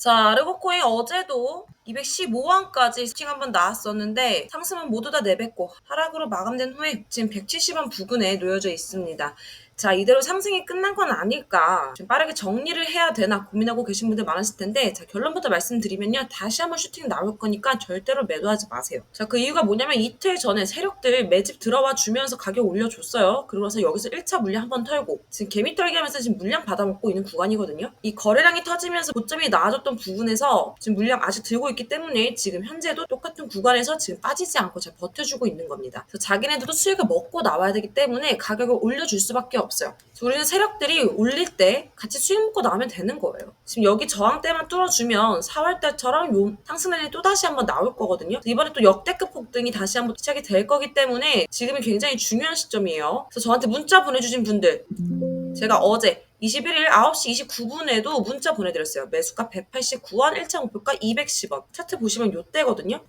자, 레고코인 어제도 215원까지 스팅 한번 나왔었는데 상승은 모두 다 내뱉고 하락으로 마감된 후에 지금 170원 부근에 놓여져 있습니다. 자, 이대로 상승이 끝난 건 아닐까. 좀 빠르게 정리를 해야 되나 고민하고 계신 분들 많으실 텐데, 자, 결론부터 말씀드리면요. 다시 한번 슈팅 나올 거니까 절대로 매도하지 마세요. 자, 그 이유가 뭐냐면 이틀 전에 세력들 매집 들어와 주면서 가격 올려줬어요. 그러고 나서 여기서 1차 물량 한번 털고, 지금 개미 털기 하면서 지금 물량 받아먹고 있는 구간이거든요. 이 거래량이 터지면서 고점이 나아졌던 부분에서 지금 물량 아직 들고 있기 때문에 지금 현재도 똑같은 구간에서 지금 빠지지 않고 잘 버텨주고 있는 겁니다. 그래서 자기네들도 수익을 먹고 나와야 되기 때문에 가격을 올려줄 수밖에 없 어요. 그래서 우리는 세력들이 올릴 때 같이 수익 먹고 나오면 되는 거예요. 지금 여기 저항대만 뚫어주면 4월 때처럼 요 상승라인이 또 다시 한번 나올 거거든요. 이번에 또 역대급 폭등이 다시 한번 시작이 될 거기 때문에 지금이 굉장히 중요한 시점이에요. 그래서 저한테 문자 보내주신 분들 제가 어제 21일 9시 29분에도 문자 보내드렸어요. 매수가 189원, 1차 목표가 210원. 차트 보시면 요때거든요.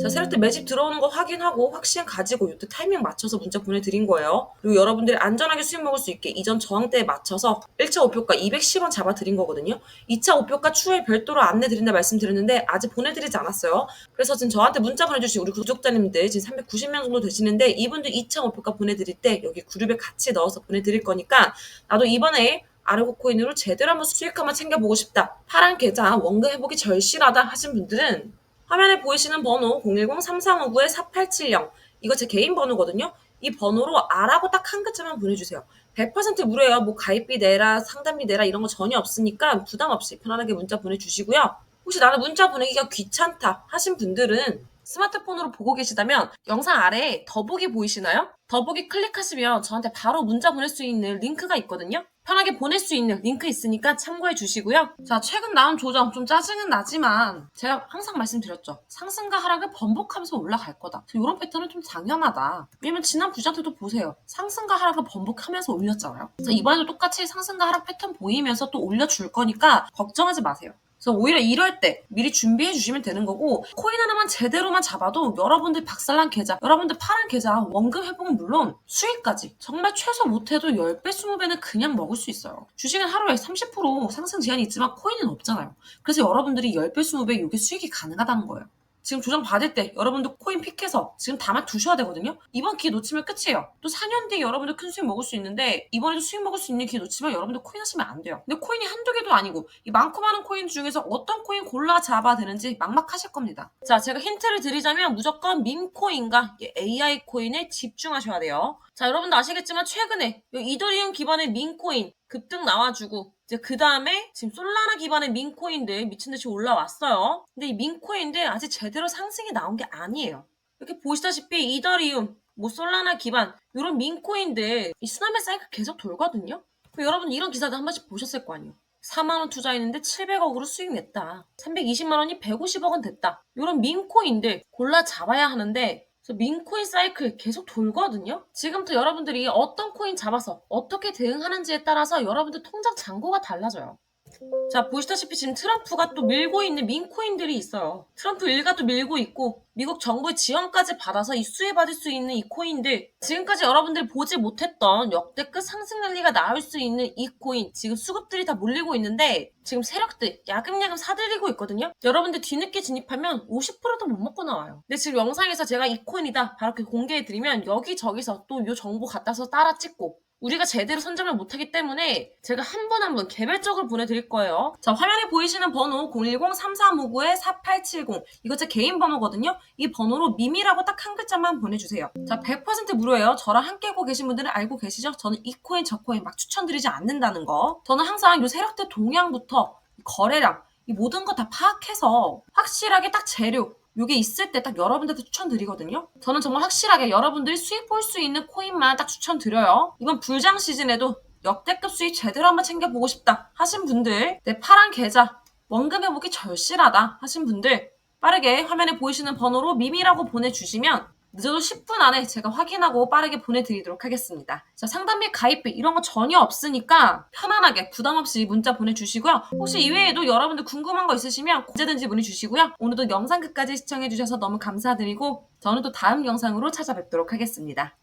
자, 세력들 매집 들어오는 거 확인하고 확신 가지고 요때 타이밍 맞춰서 문자 보내드린 거예요. 그리고 여러분들이 안전하게 수익 먹을 수 있게 이전 저항대에 맞춰서 1차 목표가 210원 잡아드린 거거든요. 2차 목표가 추후에 별도로 안내드린다 말씀드렸는데 아직 보내드리지 않았어요. 그래서 지금 저한테 문자 보내주신 우리 구독자님들 지금 390명 정도 되시는데 이분들 2차 목표가 보내드릴 때 여기 그룹에 같이 넣어서 보내드릴 거니까 나도 이번에 아르고 코인으로 제대로 한번 수익 한번 챙겨보고 싶다. 파란 계좌 원금 회복이 절실하다 하신 분들은 화면에 보이시는 번호 010-3359-4870 이거 제 개인 번호거든요. 이 번호로 아라고 딱 한 글자만 보내주세요. 100% 무료예요. 뭐 가입비 내라, 상담비 내라 이런 거 전혀 없으니까 부담 없이 편안하게 문자 보내주시고요. 혹시 나는 문자 보내기가 귀찮다 하신 분들은 스마트폰으로 보고 계시다면 영상 아래에 더보기 보이시나요? 더보기 클릭하시면 저한테 바로 문자 보낼 수 있는 링크가 있거든요. 편하게 보낼 수 있는 링크 있으니까 참고해 주시고요. 자, 최근 나온 조정 좀 짜증은 나지만 제가 항상 말씀드렸죠. 상승과 하락을 번복하면서 올라갈 거다. 이런 패턴은 좀 당연하다. 왜냐면 지난 부장태도 보세요. 상승과 하락을 번복하면서 올렸잖아요. 그래서 이번에도 똑같이 상승과 하락 패턴 보이면서 또 올려줄 거니까 걱정하지 마세요. 그래서 오히려 이럴 때 미리 준비해 주시면 되는 거고 코인 하나만 제대로만 잡아도 여러분들 박살난 계좌, 여러분들 파란 계좌 원금 회복은 물론 수익까지 정말 최소 못해도 10배, 20배는 그냥 먹을 수 있어요. 주식은 하루에 30% 상승 제한이 있지만 코인은 없잖아요. 그래서 여러분들이 10배, 20배 이게 수익이 가능하다는 거예요. 지금 조정 받을 때 여러분들 코인 픽해서 지금 담아 두셔야 되거든요. 이번 기회 놓치면 끝이에요. 또 4년 뒤에 여러분들 큰 수익 먹을 수 있는데 이번에도 수익 먹을 수 있는 기회 놓치면 여러분들 코인 하시면 안 돼요. 근데 코인이 한두 개도 아니고 이 많고 많은 코인 중에서 어떤 코인 골라 잡아야 되는지 막막하실 겁니다. 자, 제가 힌트를 드리자면 무조건 밈코인과 AI 코인에 집중하셔야 돼요. 자, 여러분도 아시겠지만 최근에 이더리움 기반의 민코인 급등 나와주고 이제 그 다음에 지금 솔라나 기반의 민코인들 미친 듯이 올라왔어요. 근데 이 민코인들 아직 제대로 상승이 나온 게 아니에요. 이렇게 보시다시피 이더리움, 뭐 솔라나 기반 이런 민코인들 이 쓰나미 사이클 계속 돌거든요. 여러분 이런 기사들 한 번씩 보셨을 거 아니에요. 4만원 투자했는데 700억으로 수익 냈다. 320만원이 150억은 됐다. 이런 민코인들 골라 잡아야 하는데 그래서 민코인 사이클 계속 돌거든요. 지금부터 여러분들이 어떤 코인 잡아서 어떻게 대응하는지에 따라서 여러분들 통장 잔고가 달라져요. 자, 보시다시피 지금 트럼프가 또 밀고 있는 민코인들이 있어요. 트럼프 일가 도 밀고 있고, 미국 정부의 지원까지 받아서 이 수혜받을 수 있는 이 코인들, 지금까지 여러분들이 보지 못했던 역대급 상승 랠리가 나올 수 있는 이 코인, 지금 수급들이 다 몰리고 있는데, 지금 세력들 야금야금 사들이고 있거든요? 여러분들 뒤늦게 진입하면 50%도 못 먹고 나와요. 근데 지금 영상에서 제가 이 코인이다, 바로 이렇게 공개해드리면 여기저기서 또 이 정보 갖다서 따라 찍고, 우리가 제대로 선점을 못하기 때문에 제가 한 분 한 분 개별적으로 보내드릴 거예요. 자, 화면에 보이시는 번호 010-3359-4870 이거 제 개인 번호거든요. 이 번호로 미미라고 딱 한 글자만 보내주세요. 자, 100% 무료예요. 저랑 함께 하고 계신 분들은 알고 계시죠? 저는 이 코인 저 코인 막 추천드리지 않는다는 거. 저는 항상 이 세력들 동향부터 거래량 이 모든 거 다 파악해서 확실하게 딱 재료 요게 있을 때 딱 여러분들한테 추천드리거든요. 저는 정말 확실하게 여러분들이 수익 볼 수 있는 코인만 딱 추천드려요. 이번 불장 시즌에도 역대급 수익 제대로 한번 챙겨보고 싶다 하신 분들 내 파란 계좌 원금 회복이 절실하다 하신 분들 빠르게 화면에 보이시는 번호로 미미라고 보내주시면 늦어도 10분 안에 제가 확인하고 빠르게 보내드리도록 하겠습니다. 자, 상담비 가입비 이런 거 전혀 없으니까 편안하게 부담 없이 문자 보내주시고요. 혹시 이외에도 여러분들 궁금한 거 있으시면 언제든지 문의주시고요. 오늘도 영상 끝까지 시청해주셔서 너무 감사드리고 저는 또 다음 영상으로 찾아뵙도록 하겠습니다.